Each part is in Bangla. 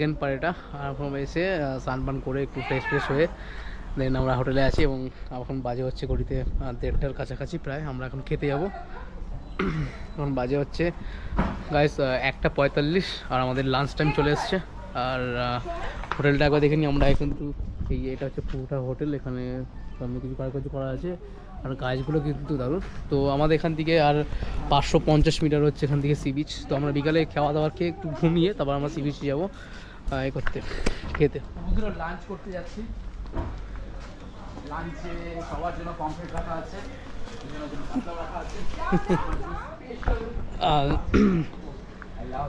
সেকেন্ড পার এটা। আর এখন এসে স্নান করে একটু ফ্রেশ ফ্রেশ হয়ে দেন আমরা হোটেলে আছি এবং এখন বাজে হচ্ছে ঘড়িতে দেড়টার কাছাকাছি প্রায়। আমরা এখন খেতে যাব। এখন বাজে হচ্ছে গাইস একটা পঁয়তাল্লিশ আর আমাদের লাঞ্চ টাইম চলে এসছে। আর হোটেলটা একবার দেখে নিই আমরা। কিন্তু এই এটা হচ্ছে পুরোটা হোটেল এখানে সামনে কিছু কারুকার্য করা আছে। আর গাছগুলো কিন্তু দারুণ। তো আমাদের এখান থেকে আর পাঁচশো পঞ্চাশ মিটার হচ্ছে এখান থেকে সি বিচ তো আমরা বিকালে খাওয়া দাওয়ার খেয়ে একটু ঘুমিয়ে তারপর আমরা সি বিচে যাব এ করতে খেতে। লাঞ্চ করতে যাচ্ছি। লাঞ্চে সবার জন্য কমপ্লিট রাখা আছে। আর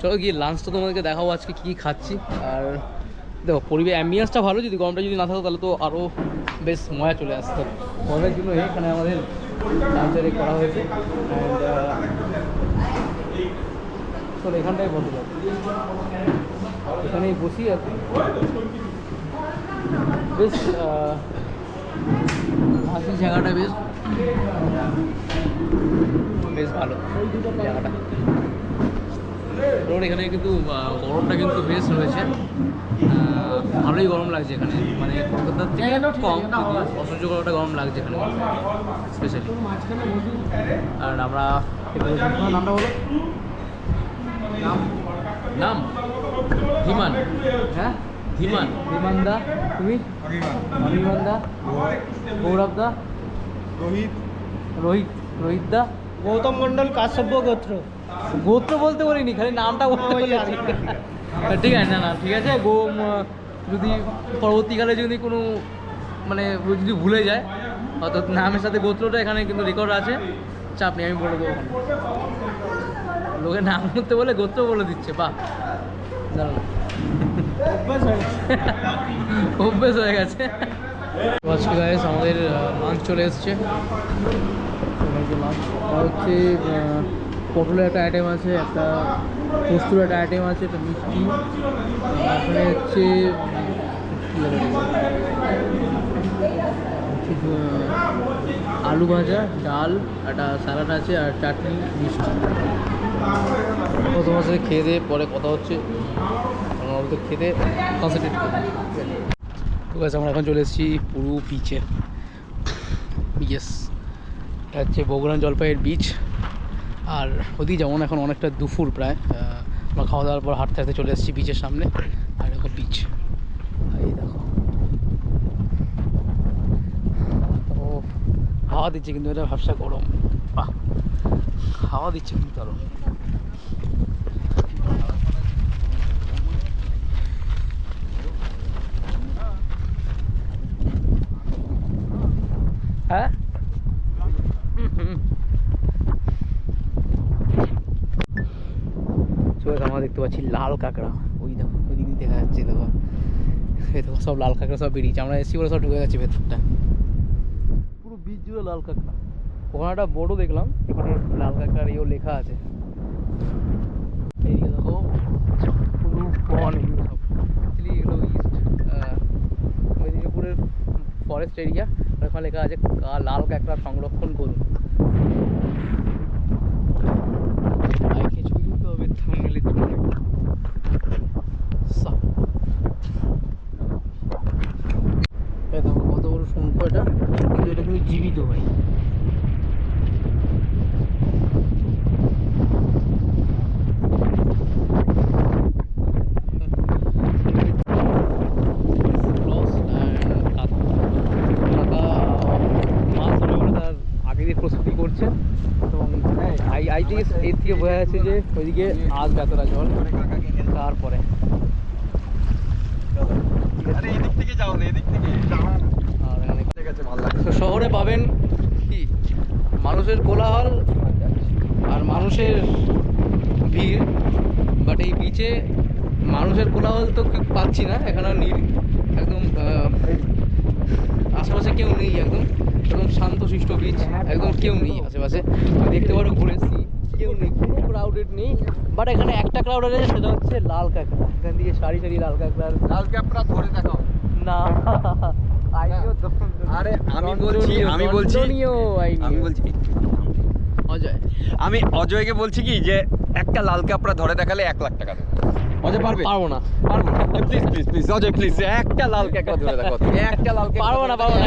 চলো গিয়ে লাঞ্চটা তোমাদেরকে দেখাবো আজকে কী খাচ্ছি। আর দেখো পরিবেশ অ্যাম্বিয়েন্সটা ভালো যদি গরমটা যদি না থাকতো তাহলে তো আরও বেশ মজা চলে আসতো গরমের জন্য এখানে আমাদের লাঞ্চের করা হয়েছে। অ্যান্ড চলো এখানটাই যাব এখানেই বসি আর বেশ হাসির জায়গাটা বেশ। বেশ ভালো। জায়গাটা। রোড এখানে কিন্তু গরমটা কিন্তু বেশ রয়েছে। ভালোই গরম লাগছে এখানে। মানে কলকাতার থেকে একটু কম যদিও অসহ্য গরমটা গরম লাগছে এখানে। স্পেশালি আর আমরা নামটা বলো। নাম? নাম? ধীমান। হ্যাঁ? ধীমান। ধীমান দা তুমি? অনির্বাণ দা গৌরব দা রোহিত। রোহিত। রোহিত দা গৌতম মন্ডল কাশ্যপ্য গোত্র। গোত্র বলতে বলিনি খালি নামটা বলতে কি। ঠিক আছে, না না, ঠিক আছে, গো যদি পরবর্তীকালে যদি কোনো মানে যদি ভুলে যায়, অর্থাৎ নামের সাথে গোত্রটা এখানে কিন্তু রেকর্ড আছে, চাপ নেই, আমি বলে দেবো। লোকের নাম করতে বলে, গোত্র বলে দিচ্ছে দাঁড়ানো অভ্যাস হয়ে হয়ে গেছে আজকে আমাদের লাঞ্চ চলে এসছে। লাঞ্চ হচ্ছে পটলের একটা আইটেম আছে, একটা পোস্তুর একটা আইটেম আছে, একটা মিষ্টি। তারপরে হচ্ছে আলু ভাজা, ডাল, একটা স্যালাড আছে, আর চাটনি, মিষ্টি। তো তোমার সাথে খেয়ে দিয়ে পরে কথা হচ্ছে। আমরা অল্প খেতে কনসেন্ট্রেট করি। ঠিক আছে আমরা এখন চলে এসেছি পুরু বিচে ইয়েস এটা হচ্ছে বগুড়ান জলপাইয়ের বিচ আর ওদিকে যেমন এখন অনেকটা দুপুর প্রায় আমরা খাওয়া দাওয়ার পর হাঁটতে হাঁটতে চলে এসেছি বিচের সামনে, আর দেখো বিচ এই দেখো। ও, হাওয়া দিচ্ছে কিন্তু এটা ভাবসা গরম। বাহ, হাওয়া দিচ্ছে কিন্তু আরও। হ্যাঁ চলে আমরা দেখতে পাচ্ছি লাল কাঁকড়া। ওই দেখো ওই দিক দেখা যাচ্ছে দেখো। এই দেখো সব লাল কাঁকড়া সব বেরিয়েছে। আমরা এসি বলে সব ঢুকে যাচ্ছি ভেতরটা। পুরো বীজ জুড়ে লাল কাঁকড়া। ওখানে একটা বড় দেখলাম এখানে লাল কাঁকড়ার ইয়েও লেখা আছে। এইদিকে দেখো পুরো বন এগুলো সব। অ্যাকচুয়ালি এগুলো ইস্ট মেদিনীপুরের ফরেস্ট এরিয়া ওখানে লেখা আছে লাল কাঁকড়া সংরক্ষণ করুন। বাইকে ছবি তুলতে হবে থামনেলের জন্য সা- এই দেখো কত বড় শঙ্খ এটা কিন্তু এটা কিন্তু জীবিত ভাই Cross and কাকা। কাকা মাছ ধরবে বলে তার আগে দিয়ে প্রস্তুতি করছে এবং আই এর থেকে বোঝা যাচ্ছে যে ওইদিকে আসবে এতটা জল তারপরে। শহরে পাবেন কি? মানুষের কোলাহল আর মানুষের ভিড়। বাট এই বিচে মানুষের কোলাহল তো পাচ্ছি না এখানে একদম আশেপাশে কেউ নেই একদম। একদম শান্ত শিষ্ট বিচ একদম কেউ নেই আশেপাশে। দেখতে পারো ঘুরে এসছি। কেউ নেই কোনো ক্রাউডেড নেই। বাট এখানে একটা ক্রাউডেড আছে সেটা হচ্ছে লাল কাঁকড়া। এখান থেকে সারি সারি লাল কাঁকড়া লাল ক্যাপটা ধরে দেখাও। না। আরে আমি বলছি আমি বলছি আমি বলছি অজয়। আমি অজয়কে বলছি কি যে একটা লাল কাপড়া ধরে দেখালে এক লাখ টাকা দেবো। অজয় পারবে? পারব না পারব না। Please please please Ajay please একটা লাল কাঁকড়া ধরে দেখো একটা লাল কাঁকড়া পারব না পারব না।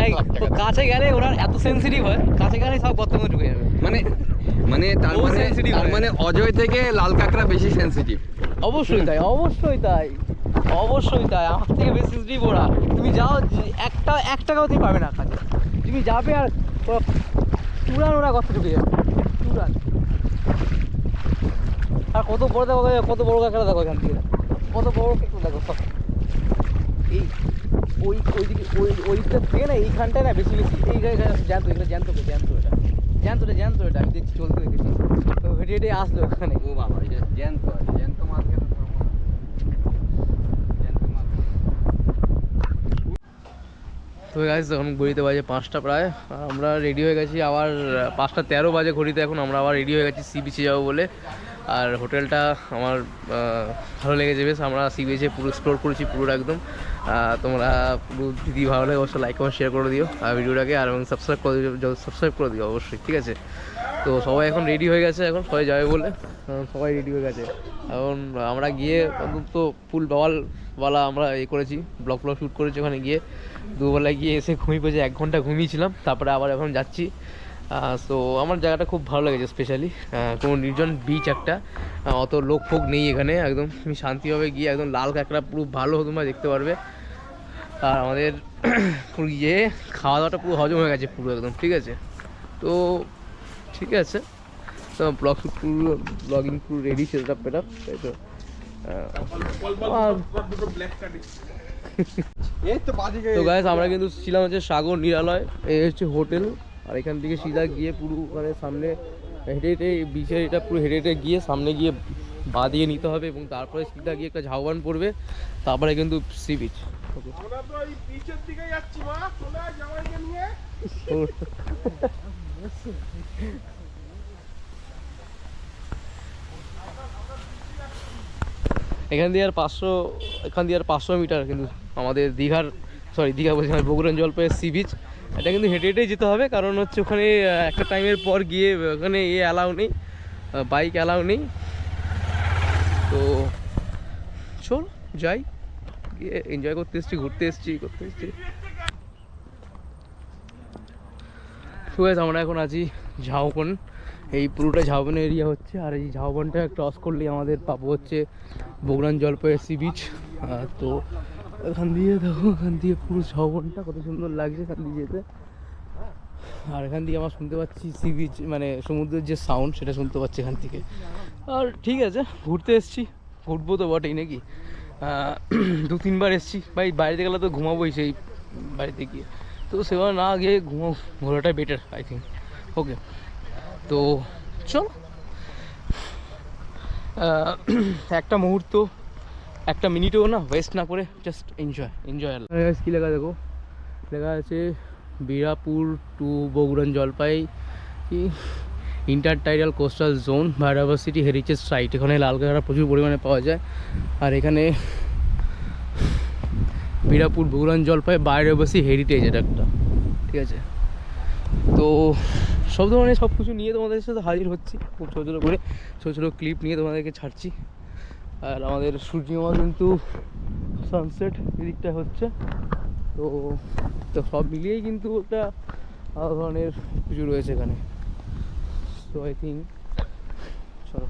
কাছে গেলে ওরা এত সেন্সিটিভ হয় কাছে গেলে সব মধ্যে ঢুকে যাবে। মানে মানে তার মানে তার। মানে অজয় থেকে লাল কাঁকড়া বেশি সেনসিটিভ অবশ্যই তাই অবশ্যই তাই অবশ্যই তাই। আমার থেকে বেশি সেন্সিটিভ ওরা। তুমি যাও একটা এক টাকাও তুমি পাবে না কাছে তুমি যাবে আর চুরান ওরা গর্তে ঢুকে যাবে। চুরান আর কত বড় দেখো কত বড় কাঁকড়া দেখো এখান থেকে। কত বড় কাঁকড়া দেখো। সব এই ওই ওই ওই ওইটা থেকে না এইখানটায় না বেশি বেশি এই জ্যান্ত এটা জ্যান্ত তো জ্যান্ত এটা। জ্যান্ত এটা জ্যান্ত এটা। আমি দেখছি চলতে দেখেছি। তো হেঁটে হেঁটে আসলো ওখানে। ও বাবা এটা জ্যান্ত জ্যান্ত মাছ কেন ধরবো না? জ্যান্ত মাছ। তো গাইজ এখন ঘড়িতে বাজে পাঁচটা প্রায়। আমরা রেডি হয়ে গেছি। আবার পাঁচটা তেরো বাজে ঘড়িতে এখন আমরা আবার রেডি হয়ে গেছি সি বিচে যাব বলে। আর হোটেলটা আমার ভালো লেগেছে বেশ আমরা সি বিচে পুরো এক্সপ্লোর করেছি পুরো একদম। তোমরা পুরো যদি ভালো লাগে, অবশ্যই লাইক কমেন্ট শেয়ার করে দিও। আর ভিডিওটাকে আর এবং সাবস্ক্রাইব করে দিও সাবস্ক্রাইব করে দিও, অবশ্যই, ঠিক আছে? তো সবাই এখন রেডি হয়ে গেছে এখন, সবাই যাবে বলে। সবাই রেডি হয়ে গেছে। এখন আমরা গিয়ে অন্তত ফুল বাওয়ালওয়ালা আমরা এ করেছি ব্লগ ফ্লগ শ্যুট করেছি ওখানে গিয়ে। দুবেলা গিয়ে এসে ঘুমিয়ে পড়েছি, এক ঘণ্টা ঘুমিয়েছিলাম, তারপরে আবার এখন যাচ্ছি। তো আমার জায়গাটা খুব ভালো লেগেছে স্পেশালি কোনো নির্জন বিচ একটা। অত লোক ফোক নেই এখানে একদম তুমি শান্তিভাবে গিয়ে একদম লাল কাঁকড়া পুরো ভালো তোমরা দেখতে পারবে। আর আমাদের পুরো ইয়ে খাওয়া দাওয়াটা পুরো হজম হয়ে গেছে পুরো একদম ঠিক আছে? তো ঠিক আছে। তো ব্লগ পুরো ব্লগিং পুরো রেডি সেট পেট তাই তো? তো গাইস আমরা কিন্তু ছিলাম হচ্ছে সাগর নিরালয় এই হচ্ছে হোটেল। আর এখান থেকে সিধা গিয়ে পুরো মানে সামনে হেঁটে হেঁটে বিচের এটা পুরো হেঁটে হেঁটে গিয়ে সামনে গিয়ে বা দিয়ে নিতে হবে এবং তারপরে সিধা গিয়ে একটা ঝাউবান পড়বে। তারপরে কিন্তু সি বিচ এখান দিয়ে আর পাঁচশো এখান দিয়ে আর পাঁচশো মিটার কিন্তু আমাদের দীঘার সরি দীঘা বলছি আমার বগুড়ান জলপাইয়ের সি বিচ এটা কিন্তু হেঁটে হেঁটেই যেতে হবে, কারণ হচ্ছে ওখানে একটা টাইমের পর গিয়ে ওখানে ইয়ে অ্যালাউ নেই বাইক অ্যালাউ নেই। তো চল, যাই, গিয়ে এনজয় করতে এসছি, ঘুরতে এসছি, করতে এসছি। ঠিক আছে আমরা এখন আছি ঝাউবন। এই পুরোটা ঝাউবন এরিয়া হচ্ছে, আর এই ঝাউবনটা ক্রস করলেই আমাদের পাবো হচ্ছে বগুড়ান জলপাইয়ের সি বিচ তো এখান দিয়ে দেখো, ওখান দিয়ে পুরো ঝাউবনটা কত সুন্দর লাগছে এখান দিয়ে যেতে। আর এখান দিয়ে আমরা শুনতে পাচ্ছি সি বিচ মানে সমুদ্রের যে সাউন্ড সেটা শুনতে পাচ্ছি এখান থেকে। আর ঠিক আছে, ঘুরতে এসছি। ঘুরবো তো বটেই নাকি? দু তিনবার এসছি। ভাই বাইরে গেলে তো ঘুমাবোই সেই বাড়িতে গিয়ে। তো সেবার না গিয়ে ঘুমো ঘোরাটাই বেটার আই থিঙ্ক ওকে তো চল। একটা মুহূর্ত একটা মিনিটও না ওয়েস্ট না করে জাস্ট এনজয় এনজয় কী লেখা দেখো? লেখা আছে বীরাপুর টু বগুড়ান জলপাই, কি? Intertidal coastal zone biodiversity heritage site এখানে লাল কাঁকড়া প্রচুর পরিমাণে পাওয়া যায়। আর এখানে বিরাপুর, বগুড়ান জলপাই বায়োডাইভার্সিটি হেরিটেজ এটা একটা। ঠিক আছে? তো সব ধরনের সব কিছু নিয়ে তোমাদের সাথে হাজির হচ্ছি। খুব ছোটো ছোটো করে, ছোটো ছোটো ক্লিপ নিয়ে তোমাদেরকে ছাড়ছি। আর আমাদের সূর্যমা কিন্তু সানসেট এদিকটা হচ্ছে। তো তো সব মিলিয়েই কিন্তু একটা আলাদা ধরনের কিছু রয়েছে এখানে। সো আই থিঙ্ক চলো।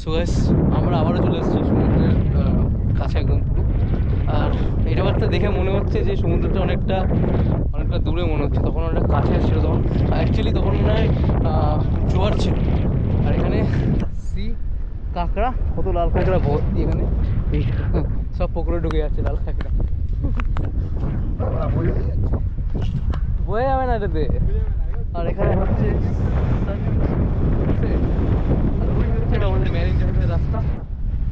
সো গাইস আমরা আবারও চলে এসেছি সমুদ্রের কাছে একদম পুরো। আর এটা একটা দেখে মনে হচ্ছে যে সমুদ্রটা অনেকটা অনেকটা দূরে মনে হচ্ছে। তখন অনেকটা কাছে ছিল তখন। অ্যাকচুয়ালি তখন মনে হয় জোয়ার ছিল। আর এখানে কাঁকড়া কত লাল কাঁকড়া? ভর্তি এখানে। সব পুকুরে ঢুকে যাচ্ছে লাল কাঁকড়া। বয়ে যাবে না এটাতে আর এখানে হচ্ছে আমাদের ম্যারিন ড্রাইভের রাস্তা।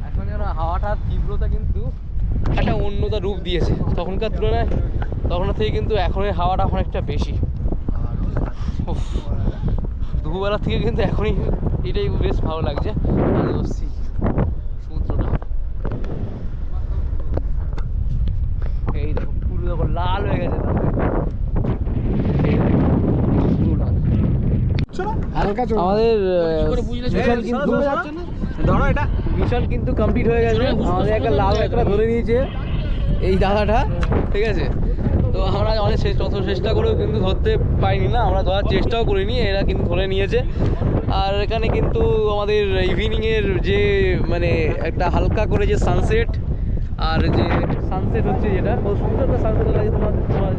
এখন হাওয়াটার তীব্রতা কিন্তু একটা অন্যতা রূপ দিয়েছে। তখনকার তুলনায় তখনের থেকে কিন্তু এখনের হাওয়াটা অনেকটা বেশি। দুপুরবেলা থেকে কিন্তু এখনই এটাই বেশ ভালো লাগছে। আর সমুদ্রটা। এই দেখো পুরো দেখো লাল হয়ে গেছে আমাদের কিন্তু ধরো এটা। মিশন কিন্তু কমপ্লিট হয়ে গেছে। আমাদের একটা লাল একটা ধরে নিয়েছে। এই দাদাটা ঠিক আছে? তো আমরা অনেক চেষ্টা চেষ্টা করেও কিন্তু ধরতে পাইনি না। আমরা ধরার চেষ্টাও করিনি। এরা কিন্তু ধরে নিয়েছে। আর এখানে কিন্তু আমাদের ইভিনিংয়ের যে মানে একটা হালকা করে যে সানসেট আর যে সানসেট হচ্ছে যেটা, খুব সুন্দর একটা সানসেট লাগে তোমার তোমার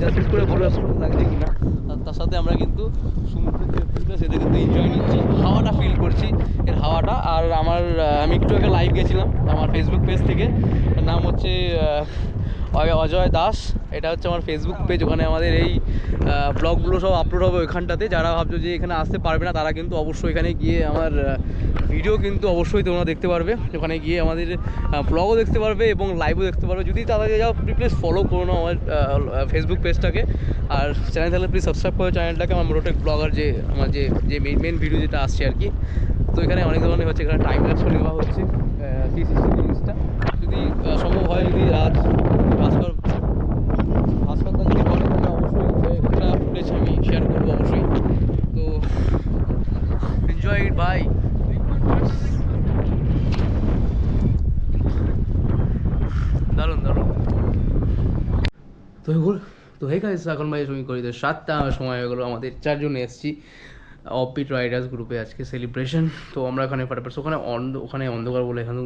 জাস্টিস করে বলে লাগছে কিনা। আর তার সাথে আমরা কিন্তু সমুদ্রের যে ভিউটা সেটা কিন্তু এনজয় নিচ্ছি হাওয়াটা ফিল করছি এর হাওয়াটা। আর আমার আমি একটু আগে লাইভ গেছিলাম আমার ফেসবুক পেজ থেকে নাম হচ্ছে অজয় দাস। এটা হচ্ছে আমার ফেসবুক পেজ ওখানে আমাদের এই ব্লগগুলো সব আপলোড হবে ওইখানটাতে। যারা ভাবছ যে এখানে আসতে পারবে না, তারা কিন্তু অবশ্যই এখানে গিয়ে আমার ভিডিও কিন্তু অবশ্যই তোমরা দেখতে পারবে। ওখানে গিয়ে আমাদের ব্লগও দেখতে পারবে এবং লাইভও দেখতে পারবে। যদি তাদেরকে যাও প্লিজ ফলো করো না আমার ফেসবুক পেজটাকে আর চ্যানেল থাকলে প্লিজ সাবস্ক্রাইব করো চ্যানেলটাকে আমার মোটোটেক ব্লগার যে, আমার যে যে মেন মেন ভিডিও যেটা আসছে আর কি। তো এখানে অনেক ধরনের হচ্ছে, এখানে টাইম ল্যাপসও নেওয়া হচ্ছে থ্রি সিক্সটি জিনিসটা যদি সম্ভব হয়, যদি আজ ভাস্কর হাসপাতাল যদি বলে তাহলে অবশ্যই একটা ফুটেজ আমি শেয়ার করব অবশ্যই তো এনজয় ইট বাই দারুণ দারুণ তো এগুলো তো হে গাইস এখন ভাই সময় করি তো সাতটা সময় হয়ে গেলো আমাদের চারজন এসেছি অপিট রাইডার্স গ্রুপে আজকে সেলিব্রেশন তো আমরা ওখানে ফাটাফাট ওখানে অন্ধ ওখানে অন্ধকার বলে এখানে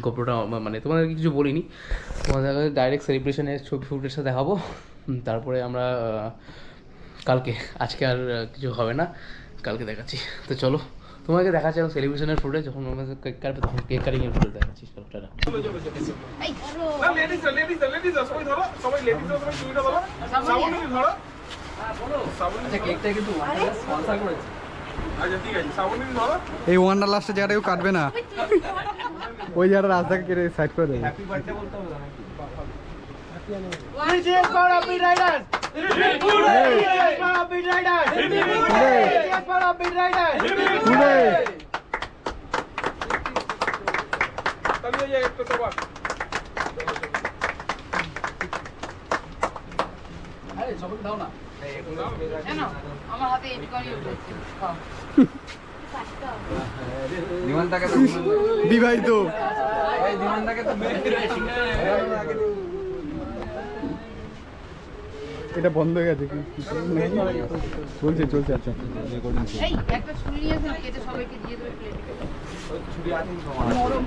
গোপ্রটা মানে তোমাদের কিছু বলিনি। তোমাদের ডাইরেক্ট সেলিব্রেশনের ছবি ফুটেজটা দেখাবো। উম, তারপরে আমরা কালকে আজকে আর কিছু হবে না কালকে দেখাচ্ছি। তো চলো। তোমাকে দেখাচ্ছি এখন সেলিব্রেশনের ফুটেজ যখন কেক কাটবে তখন কেক দেখাচ্ছি সাবুন ধরো। সাবুন কেকটা কিন্তু স্পন্সর করেছে। আচ্ছা ঠিক আছে সাবুন ধরো। এই ওয়ান্ডার লাস্টের জায়গাটা কেউ কাটবে না। ওই জায়গাটা রাস্তাকে কেটে সাইড করে দেবে। এই আরে সবাই দাও না আমার হাতে এইটুখানি উঠেছে খাও। বিবাহিত এটা বন্ধ হয়ে গেছে কি? চলছে চলছে আচ্ছা। এই একটা ছুরি নিয়ে এসে কেটে সবাইকে দিয়ে দেবে প্লেটে নরম।